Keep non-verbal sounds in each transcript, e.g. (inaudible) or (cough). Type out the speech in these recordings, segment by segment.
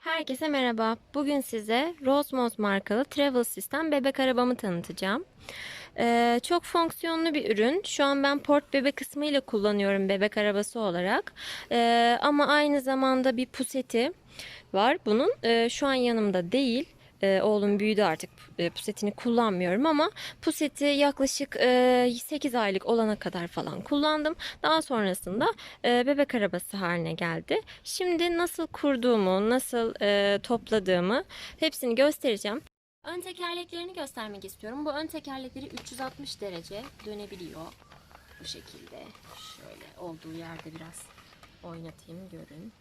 Herkese merhaba. Bugün size Rosemont markalı Travel System bebek arabamı tanıtacağım. Ee, çok fonksiyonlu bir ürün. Şu an ben port bebek kısmıyla kullanıyorum bebek arabası olarak. Ee, ama aynı zamanda bir puseti var bunun. Ee, şu an yanımda değil. Ee, oğlum büyüdü artık e, pusetini kullanmıyorum ama puseti yaklaşık e, 8 aylık olana kadar falan kullandım. Daha sonrasında e, bebek arabası haline geldi. Şimdi nasıl kurduğumu, nasıl e, topladığımı hepsini göstereceğim. Ön tekerleklerini göstermek istiyorum. Bu ön tekerlekleri 360 derece dönebiliyor. Bu şekilde. Şöyle olduğu yerde biraz oynatayım görün.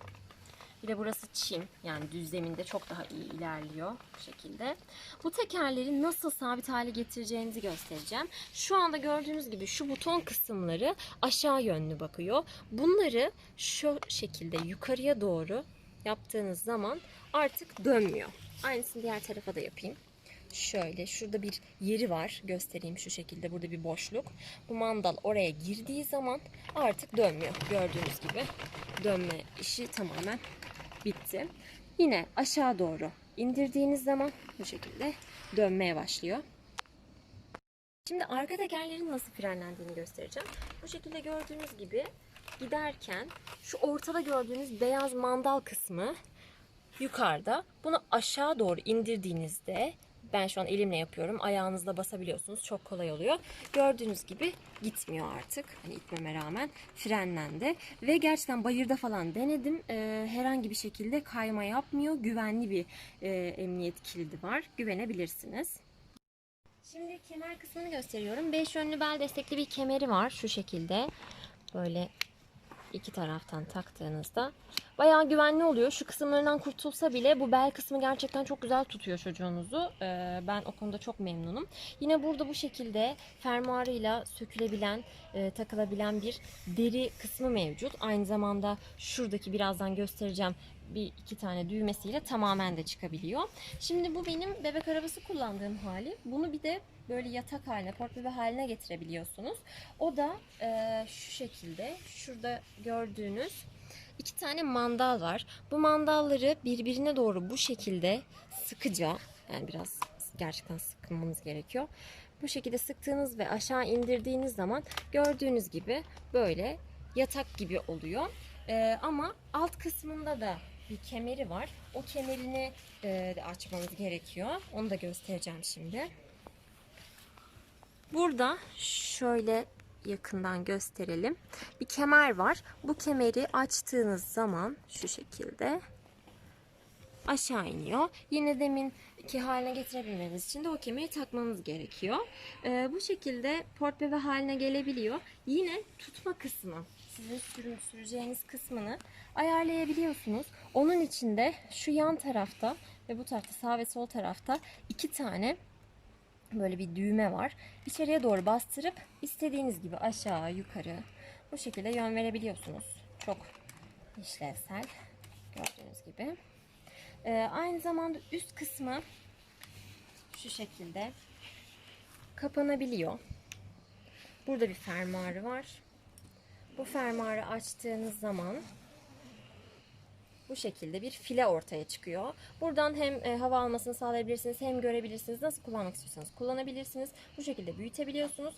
Bir de burası çim yani düz zeminde çok daha iyi ilerliyor bu şekilde. Bu tekerleri nasıl sabit hale getireceğinizi göstereceğim. Şu anda gördüğünüz gibi şu buton kısımları aşağı yönlü bakıyor. Bunları şu şekilde yukarıya doğru yaptığınız zaman artık dönmüyor. Aynısını diğer tarafa da yapayım. Şöyle şurada bir yeri var göstereyim şu şekilde burada bir boşluk. Bu mandal oraya girdiği zaman artık dönmüyor. Gördüğünüz gibi dönme işi tamamen bitti. Yine aşağı doğru indirdiğiniz zaman bu şekilde dönmeye başlıyor. Şimdi arka tekerlerin nasıl frenlendiğini göstereceğim. Bu şekilde gördüğünüz gibi giderken şu ortada gördüğünüz beyaz mandal kısmı yukarıda. Bunu aşağı doğru indirdiğinizde ben şu an elimle yapıyorum. Ayağınızla basabiliyorsunuz. Çok kolay oluyor. Gördüğünüz gibi gitmiyor artık. Hani itmeme rağmen frenlendi. Ve gerçekten bayırda falan denedim. Ee, herhangi bir şekilde kayma yapmıyor. Güvenli bir e, emniyet kilidi var. Güvenebilirsiniz. Şimdi kemer kısmını gösteriyorum. 5 yönlü bel destekli bir kemeri var. Şu şekilde. Böyle iki taraftan taktığınızda bayağı güvenli oluyor. Şu kısımlarından kurtulsa bile bu bel kısmı gerçekten çok güzel tutuyor çocuğunuzu. Ee, ben o konuda çok memnunum. Yine burada bu şekilde fermuarıyla sökülebilen, e, takılabilen bir deri kısmı mevcut. Aynı zamanda şuradaki birazdan göstereceğim bir iki tane düğmesiyle tamamen de çıkabiliyor. Şimdi bu benim bebek arabası kullandığım hali. Bunu bir de böyle yatak haline, port bebe haline getirebiliyorsunuz. O da e, şu şekilde. Şurada gördüğünüz iki tane mandal var. Bu mandalları birbirine doğru bu şekilde sıkıca yani biraz gerçekten sıkmanız gerekiyor. Bu şekilde sıktığınız ve aşağı indirdiğiniz zaman gördüğünüz gibi böyle yatak gibi oluyor. Ee, ama alt kısmında da bir kemeri var. O kemerini e, de açmanız gerekiyor. Onu da göstereceğim şimdi. Burada şöyle yakından gösterelim. Bir kemer var. Bu kemeri açtığınız zaman şu şekilde aşağı iniyor. Yine deminki haline getirebilmeniz için de o kemeri takmanız gerekiyor. Ee, bu şekilde port bebe haline gelebiliyor. Yine tutma kısmı, sizin sürüm süreceğiniz kısmını ayarlayabiliyorsunuz. Onun için de şu yan tarafta ve bu tarafta sağ ve sol tarafta iki tane böyle bir düğme var. İçeriye doğru bastırıp istediğiniz gibi aşağı yukarı bu şekilde yön verebiliyorsunuz. Çok işlevsel gördüğünüz gibi. Ee, aynı zamanda üst kısmı şu şekilde kapanabiliyor. Burada bir fermuarı var. Bu fermuarı açtığınız zaman bu şekilde bir file ortaya çıkıyor. Buradan hem e, hava almasını sağlayabilirsiniz hem görebilirsiniz. Nasıl kullanmak istiyorsanız kullanabilirsiniz. Bu şekilde büyütebiliyorsunuz.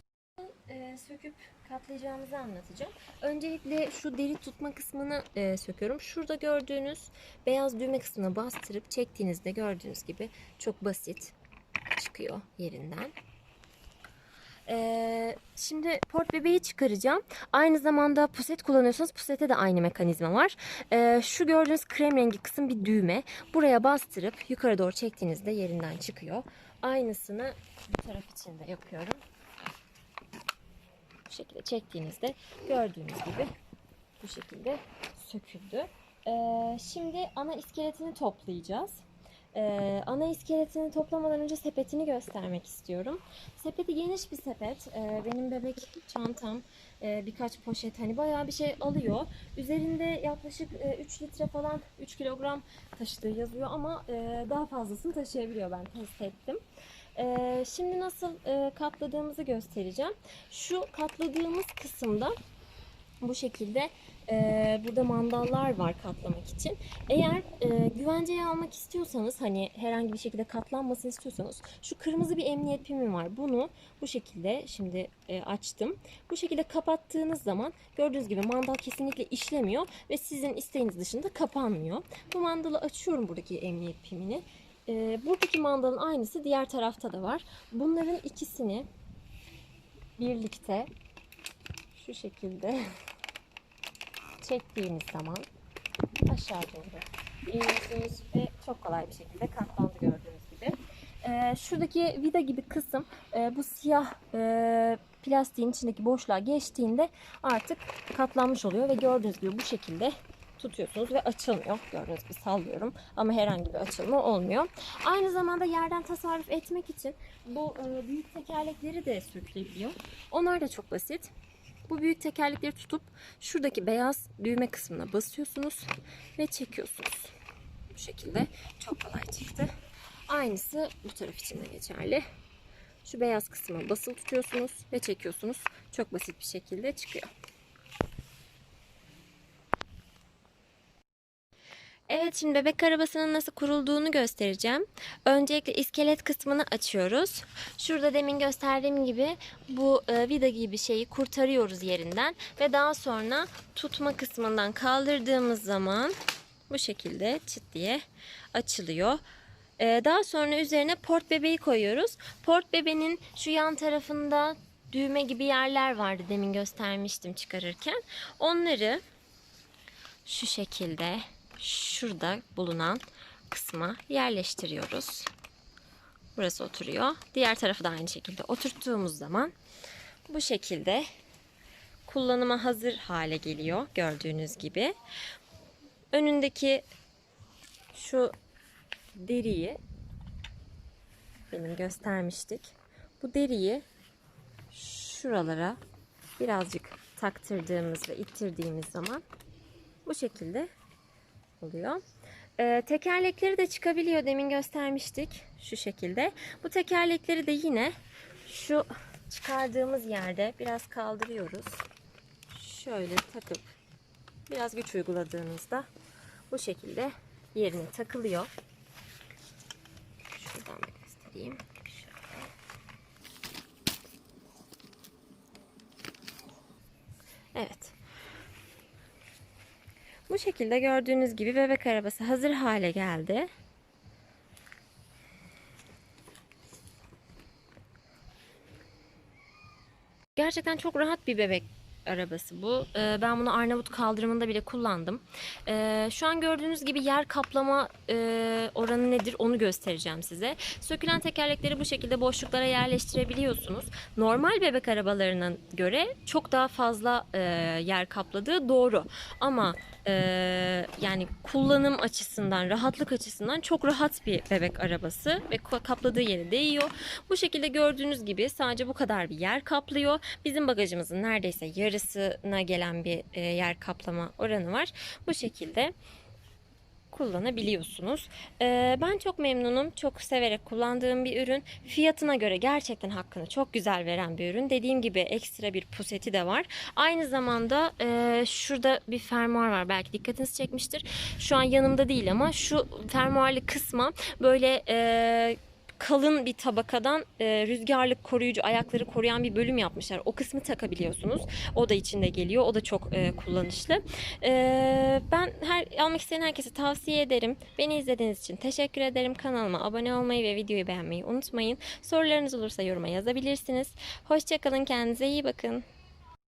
E, söküp katlayacağımızı anlatacağım. Öncelikle şu deri tutma kısmını e, söküyorum. Şurada gördüğünüz beyaz düğme kısmına bastırıp çektiğinizde gördüğünüz gibi çok basit çıkıyor yerinden. Ee, şimdi port bebeği çıkaracağım. Aynı zamanda puset kullanıyorsanız pusete de aynı mekanizma var. Ee, şu gördüğünüz krem rengi kısım bir düğme. Buraya bastırıp yukarı doğru çektiğinizde yerinden çıkıyor. Aynısını bu taraf için de yapıyorum. Bu şekilde çektiğinizde gördüğünüz gibi bu şekilde söküldü. Ee, şimdi ana iskeletini toplayacağız. Ee, ana iskeletini toplamadan önce sepetini göstermek istiyorum. Sepeti geniş bir sepet. Ee, benim bebek çantam, e, birkaç poşet hani bayağı bir şey alıyor. Üzerinde yaklaşık e, 3 litre falan 3 kilogram taşıdığı yazıyor ama e, daha fazlasını taşıyabiliyor ben test ettim. Ee, şimdi nasıl e, katladığımızı göstereceğim. Şu katladığımız kısımda bu şekilde e, burada mandallar var katlamak için. Eğer e, güvenceye almak istiyorsanız hani herhangi bir şekilde katlanmasını istiyorsanız şu kırmızı bir emniyet pimi var. Bunu bu şekilde şimdi e, açtım. Bu şekilde kapattığınız zaman gördüğünüz gibi mandal kesinlikle işlemiyor ve sizin isteğiniz dışında kapanmıyor. Bu mandalı açıyorum buradaki emniyet pimini. E, buradaki mandalın aynısı diğer tarafta da var. Bunların ikisini birlikte şu şekilde (laughs) çektiğimiz zaman aşağı doğru iniyorsunuz ve çok kolay bir şekilde katlandı gördüğünüz gibi. Ee, şuradaki vida gibi kısım e, bu siyah e, plastiğin içindeki boşluğa geçtiğinde artık katlanmış oluyor ve gördüğünüz gibi bu şekilde tutuyorsunuz ve açılmıyor. Gördüğünüz gibi sallıyorum ama herhangi bir açılma olmuyor. Aynı zamanda yerden tasarruf etmek için bu e, büyük tekerlekleri de sökülebiliyor. Onlar da çok basit. Bu büyük tekerlekleri tutup şuradaki beyaz düğme kısmına basıyorsunuz ve çekiyorsunuz. Bu şekilde çok kolay çıktı. Aynısı bu taraf için de geçerli. Şu beyaz kısma basılı tutuyorsunuz ve çekiyorsunuz. Çok basit bir şekilde çıkıyor. Evet şimdi bebek arabasının nasıl kurulduğunu göstereceğim. Öncelikle iskelet kısmını açıyoruz. Şurada demin gösterdiğim gibi bu e, vida gibi şeyi kurtarıyoruz yerinden. Ve daha sonra tutma kısmından kaldırdığımız zaman bu şekilde çıt diye açılıyor. E, daha sonra üzerine port bebeği koyuyoruz. Port bebeğin şu yan tarafında düğme gibi yerler vardı demin göstermiştim çıkarırken. Onları şu şekilde şurada bulunan kısma yerleştiriyoruz. Burası oturuyor. Diğer tarafı da aynı şekilde oturttuğumuz zaman bu şekilde kullanıma hazır hale geliyor gördüğünüz gibi. Önündeki şu deriyi benim göstermiştik. Bu deriyi şuralara birazcık taktırdığımız ve ittirdiğimiz zaman bu şekilde oluyor. Ee, tekerlekleri de çıkabiliyor. Demin göstermiştik. Şu şekilde. Bu tekerlekleri de yine şu çıkardığımız yerde biraz kaldırıyoruz. Şöyle takıp biraz güç uyguladığınızda bu şekilde yerine takılıyor. Şuradan da göstereyim. Şöyle. Evet. Bu şekilde gördüğünüz gibi bebek arabası hazır hale geldi. Gerçekten çok rahat bir bebek arabası bu. Ee, ben bunu Arnavut kaldırımında bile kullandım. Ee, şu an gördüğünüz gibi yer kaplama e, oranı nedir onu göstereceğim size. Sökülen tekerlekleri bu şekilde boşluklara yerleştirebiliyorsunuz. Normal bebek arabalarına göre çok daha fazla e, yer kapladığı doğru. Ama e, yani kullanım açısından, rahatlık açısından çok rahat bir bebek arabası ve kapladığı yere değiyor. Bu şekilde gördüğünüz gibi sadece bu kadar bir yer kaplıyor. Bizim bagajımızın neredeyse yarısına gelen bir e, yer kaplama oranı var. Bu şekilde kullanabiliyorsunuz. Ee, ben çok memnunum. Çok severek kullandığım bir ürün. Fiyatına göre gerçekten hakkını çok güzel veren bir ürün. Dediğim gibi ekstra bir puseti de var. Aynı zamanda e, şurada bir fermuar var. Belki dikkatinizi çekmiştir. Şu an yanımda değil ama şu fermuarlı kısma böyle e, kalın bir tabakadan e, rüzgarlık koruyucu ayakları koruyan bir bölüm yapmışlar. O kısmı takabiliyorsunuz. O da içinde geliyor. O da çok e, kullanışlı. E, ben her almak isteyen herkese tavsiye ederim. Beni izlediğiniz için teşekkür ederim. Kanalıma abone olmayı ve videoyu beğenmeyi unutmayın. Sorularınız olursa yoruma yazabilirsiniz. Hoşçakalın. Kendinize iyi bakın.